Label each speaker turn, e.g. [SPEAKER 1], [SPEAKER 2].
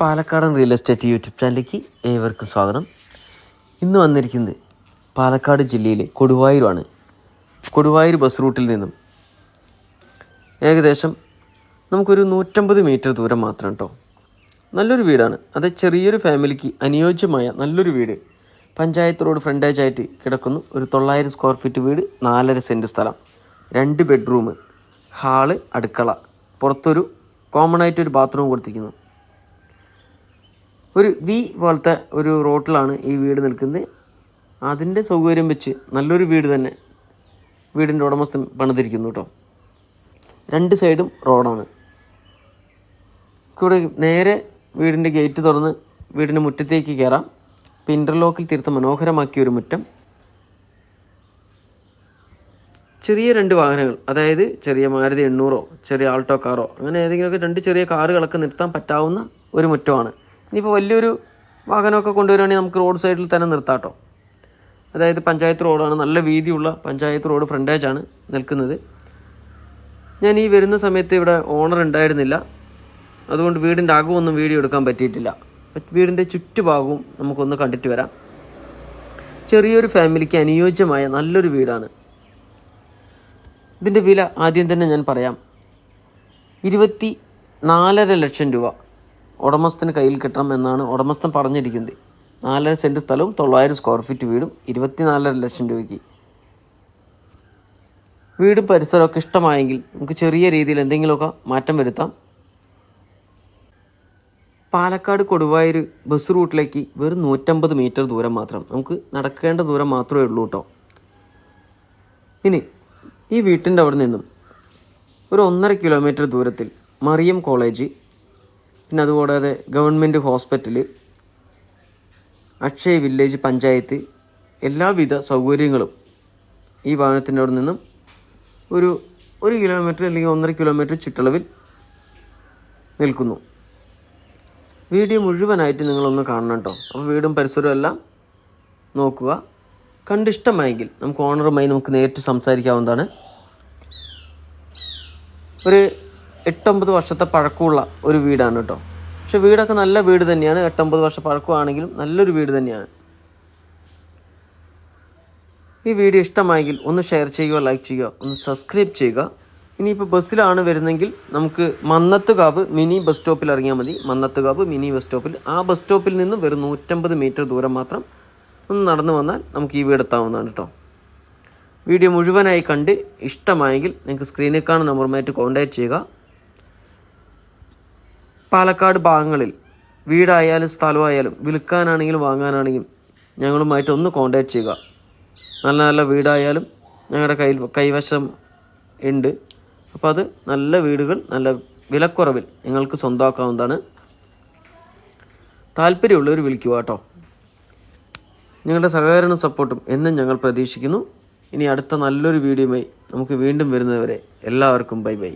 [SPEAKER 1] പാലക്കാടൻ real estate YouTube ചാനലിലേക്ക് ഏവർക്കും സ്വാഗതം. ഇന്ന് വന്നിരിക്കുന്നത് പാലക്കാട് ജില്ലയിലെ കൊടുവായൂരാണ്. കൊടുവായൂർ ബസ് റൂട്ടിൽ നിന്നും. ഏകദേശം നമുക്കൊരു നൂറ്റമ്പത് മീറ്റർ ദൂരം മാത്രം കേട്ടോ നല്ലൊരു വീടാണ്. അത് ചെറിയൊരു ഫാമിലിക്ക് അനുയോജ്യമായ നല്ലൊരു വീട്. പഞ്ചായത്ത് റോഡ് ഫ്രണ്ടേജായിട്ട് കിടക്കുന്നു. ഒരു തൊള്ളായിരം സ്ക്വയർ ഫീറ്റ് വീട് നാലര സെന്റ് സ്ഥലം. രണ്ട് ബെഡ്റൂം ഹാൾ അടുക്കള. പുറത്തൊരു കോമൺ ആയിട്ട് ബാത്റൂം കൊടുത്തിരിക്കുന്നു. ഒരു വി പോലത്തെ ഒരു റോട്ടിലാണ് ഈ വീട് നിൽക്കുന്നത്. അതിന്റെ സൗകര്യം വെച്ച് നല്ലൊരു വീട് തന്നെ വീടിന്റെ ഉടമസ്ഥൻ പണിതിരിക്കുന്നു കേട്ടോ രണ്ട് സൈഡും റോഡാണ്. ഇവിടെ നേരെ വീടിന്റെ ഗേറ്റ് തുറന്ന് വീടിന്റെ മുറ്റത്തേക്ക് കയറാം ഇപ്പം ഇന്റർലോക്കിൽ തീർത്ത് മനോഹരമാക്കിയ ഒരു മുറ്റം. ചെറിയ രണ്ട് വാഹനങ്ങൾ അതായത് ചെറിയ മാരുതി എണ്ണൂറോ ചെറിയ ആൾട്ടോ കാറോ അങ്ങനെ ഏതെങ്കിലുമൊക്കെ രണ്ട് ചെറിയ കാറുകളൊക്കെ നിർത്താൻ പറ്റാവുന്ന ഒരു മുറ്റമാണ്. ഇനിയിപ്പോൾ വലിയൊരു വാഹനമൊക്കെ കൊണ്ടുവരികയാണെങ്കിൽ നമുക്ക് റോഡ് സൈഡിൽ തന്നെ നിർത്താട്ടോ. അതായത് പഞ്ചായത്ത് റോഡാണ്. നല്ല വീതിയുള്ള പഞ്ചായത്ത് റോഡ് ഫ്രണ്ടേജാണ് നിൽക്കുന്നത്. ഞാൻ ഈ വരുന്ന സമയത്ത് ഇവിടെ ഓണർ ഉണ്ടായിരുന്നില്ല. അതുകൊണ്ട് വീടിന്റെ അകമൊന്നും വീഡിയോ എടുക്കാൻ പറ്റിയിട്ടില്ല. വീടിന്റെ ചുറ്റുഭാഗവും നമുക്കൊന്ന് കണ്ടിട്ട് വരാം. ചെറിയൊരു ഫാമിലിക്ക് അനുയോജ്യമായ നല്ലൊരു വീടാണ്. ഇതിന്റെ വില ആദ്യം തന്നെ ഞാൻ പറയാം. ഇരുപത്തി നാലര ലക്ഷം രൂപ. ഉടമസ്ഥന് കയ്യിൽ കിട്ടണം എന്നാണ് ഉടമസ്ഥൻ പറഞ്ഞിരിക്കുന്നത്. നാലര സെന്റ് സ്ഥലവും തൊള്ളായിരം സ്ക്വയർ ഫീറ്റ് വീടും ഇരുപത്തിനാലര ലക്ഷം രൂപയ്ക്ക്. വീടും പരിസരമൊക്കെ ഇഷ്ടമായെങ്കിൽ നമുക്ക് ചെറിയ രീതിയിൽ എന്തെങ്കിലുമൊക്കെ മാറ്റം വരുത്താം. പാലക്കാട് കൊടുവായൂർ ബസ് റൂട്ടിലേക്ക് വെറും നൂറ്റമ്പത് മീറ്റർ ദൂരം മാത്രം. നമുക്ക് നടക്കേണ്ട ദൂരം മാത്രമേ ഉള്ളൂ കേട്ടോ. ഇനി ഈ വീട്ടിന്റെ അവിടെ നിന്നും ഒരു ഒന്നര കിലോമീറ്റർ ദൂരത്തിൽ മറിയം കോളേജ് പിന്നെ അതുകൂടാതെ government hospital Akshay village panchayat എല്ലാവിധ സൗകര്യങ്ങളും ഈ വാഹനത്തിന്റെ അവിടെ നിന്നും ഒരു ഒരു കിലോമീറ്റർ അല്ലെങ്കിൽ ഒന്നര കിലോമീറ്റർ ചുറ്റളവിൽ നിൽക്കുന്നു. വീഡിയോ മുഴുവനായിട്ട് നിങ്ങളൊന്ന് കാണണം കേട്ടോ. അപ്പോൾ വീടും പരിസരവും എല്ലാം നോക്കുക. കണ്ടിഷ്ടമായെങ്കിൽ നമുക്ക് ഓണറുമായി നമുക്ക് നേരിട്ട് സംസാരിക്കാവുന്നതാണ്. ഒരു എട്ടൊമ്പത് വർഷത്തെ പഴക്കമുള്ള ഒരു വീടാണ് കേട്ടോ. പക്ഷെ വീടൊക്കെ നല്ല വീട് തന്നെയാണ്. എട്ടൊമ്പത് വർഷം പഴക്കമാണെങ്കിലും നല്ലൊരു വീട് തന്നെയാണ്. ഈ വീഡിയോ ഇഷ്ടമായെങ്കിൽ ഒന്ന് ഷെയർ ചെയ്യുക ലൈക്ക് ചെയ്യുക ഒന്ന് സബ്സ്ക്രൈബ് ചെയ്യുക. ഇനിയിപ്പോൾ ബസ്സിലാണ് വരുന്നെങ്കിൽ നമുക്ക് മന്നത്തുകാവ് മിനി ബസ് സ്റ്റോപ്പിൽ ഇറങ്ങിയാൽ മതി. മന്നത്തുകാവ് മിനി ബസ് സ്റ്റോപ്പിൽ. ആ ബസ് സ്റ്റോപ്പിൽ നിന്ന് വെറും നൂറ്റമ്പത് മീറ്റർ ദൂരം മാത്രം ഒന്ന് നടന്നു വന്നാൽ നമുക്ക് ഈ വീട് എത്താവുന്നതാണ് കേട്ടോ. വീഡിയോ മുഴുവനായി കണ്ട് ഇഷ്ടമായെങ്കിൽ നിങ്ങൾക്ക് സ്ക്രീനിൽ കാണുന്ന നമ്പറുമായിട്ട് കോൺടാക്റ്റ് ചെയ്യുക. പാലക്കാട് ഭാഗങ്ങളിൽ വീടായാലും സ്ഥലമായാലും വിൽക്കാനാണെങ്കിലും വാങ്ങാനാണെങ്കിലും ഞങ്ങളുമായിട്ട് ഒന്ന് കോണ്ടാക്ട് ചെയ്യുക. നല്ല നല്ല വീടായാലും ഞങ്ങളുടെ കയ്യിൽ കൈവശം ഉണ്ട്. അപ്പോൾ അത് നല്ല വീടുകൾ നല്ല വിലക്കുറവിൽ നിങ്ങൾക്ക് സ്വന്തമാക്കാവുന്നതാണ് താല്പര്യമുള്ളവർ വിളിക്കുക കേട്ടോ. നിങ്ങളുടെ സഹകരണ സപ്പോർട്ടും എന്നും ഞങ്ങൾ പ്രതീക്ഷിക്കുന്നു. ഇനി അടുത്ത നല്ലൊരു വീഡിയോയുമായി നമുക്ക് വീണ്ടും വരുന്നവരെ എല്ലാവർക്കും ബൈ ബൈ.